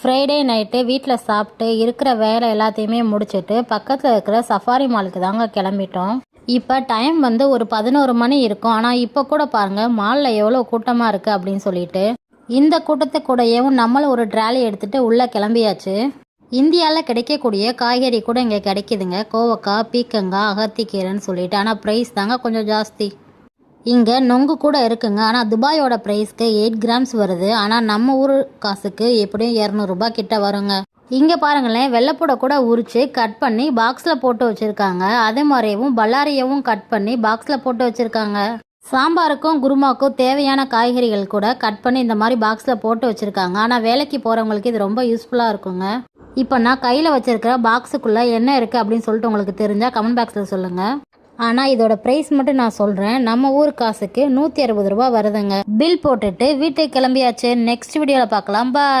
Friday night வீட்டில் சாப்பிட்டு இருக்கிற வேலை எல்லாத்தையுமே முடிச்சிட்டு பக்கத்தில் இருக்கிற சஃபாரி மாலுக்கு தாங்க கிளம்பிட்டோம். இப்போ டைம் வந்து ஒரு பதினோரு மணி இருக்கும். ஆனால் இப்போ கூட பாருங்கள் மாலில் எவ்வளோ கூட்டமாக இருக்குது அப்படின்னு சொல்லிட்டு இந்த கூட்டத்தை கூடயேவும் நம்மளும் ஒரு ட்ராலி எடுத்துகிட்டு உள்ளே கிளம்பியாச்சு. இந்தியாவில் கிடைக்கக்கூடிய காய்கறி கூட இங்கே கிடைக்குதுங்க. கோவக்காய் பீக்கங்காய் அகத்திக்கீரைன்னு சொல்லிட்டு. ஆனால் ப்ரைஸ் தாங்க கொஞ்சம் ஜாஸ்தி. இங்கே நொங்கு கூட இருக்குங்க. ஆனால் துபாயோட ப்ரைஸ்க்கு எயிட் கிராம்ஸ் வருது. ஆனால் நம்ம ஊர் காசுக்கு எப்படியும் இரநூறுபா கிட்ட வருங்க. இங்கே பாருங்களேன் வெள்ளைப்பூடை கூட உரித்து கட் பண்ணி பாக்ஸில் போட்டு வச்சுருக்காங்க. அதே மாதிரியவும் பல்லாரியவும் கட் பண்ணி பாக்ஸில் போட்டு வச்சுருக்காங்க. சாம்பாருக்கும் குருமாக்கும் தேவையான காய்கறிகள் கூட கட் பண்ணி இந்த மாதிரி பாக்ஸில் போட்டு வச்சுருக்காங்க. ஆனால் வேலைக்கு போகிறவங்களுக்கு இது ரொம்ப யூஸ்ஃபுல்லாக இருக்குங்க. இப்போ நான் கையில் வச்சுருக்கிற பாக்ஸுக்குள்ளே என்ன இருக்குது அப்படின்னு சொல்லிட்டு உங்களுக்கு தெரிஞ்சால் கமெண்ட் பாக்ஸில் சொல்லுங்கள் ஆனால் இதோட ப்ரைஸ் மட்டும் நான் சொல்கிறேன் நம்ம ஊர் காசுக்கு நூற்றி அறுபது ரூபா வருதுங்க. பில் போட்டுட்டு வீட்டுக்கு கிளம்பியாச்சு. நெக்ஸ்ட் வீடியோவில் பார்க்கலாம். பாய்